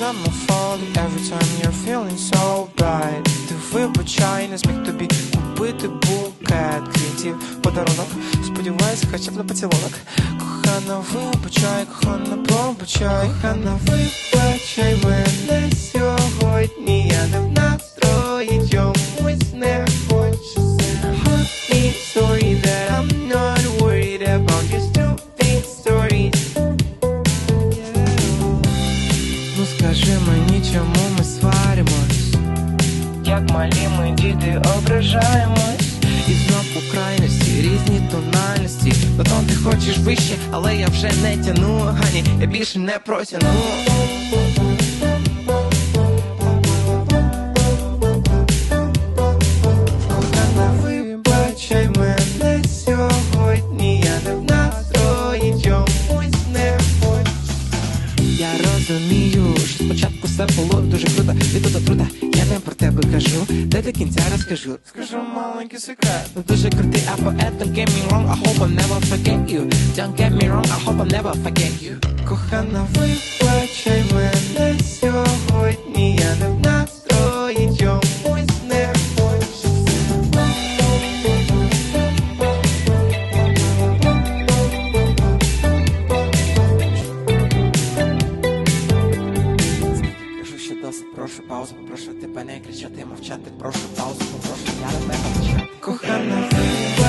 Fault every time you're feeling so bright. Ти вибачай, не зміг тобі купити букет квітів. Подарунок Сподіваюсь, хоча б на поцілунок. Кохана, вибачай, кохана, пробачай. Кохана, вибачай мене сьогодні. Я не чому ми сваримось? Як малі ми діти ображаємось? І знов у крайності, різні тональності. Потім ти хочеш вище, але я вже не тяну. Гані, я більше не протяну вибачай мене розумію, що спочатку все було дуже круто, від до труда. Я не про тебе кажу, де до кінця розкажу. Скажу маленький секрет. Ну дуже крутий, а поет, don't get me wrong, I hope I'll never forget you. Don't get me wrong, I hope I'll never forget you. Кохана, вибачай мене прошу паузу, попрошу тебе не кричати, мовчати, прошу паузу, попрошу я тебе мовчати. Кохана.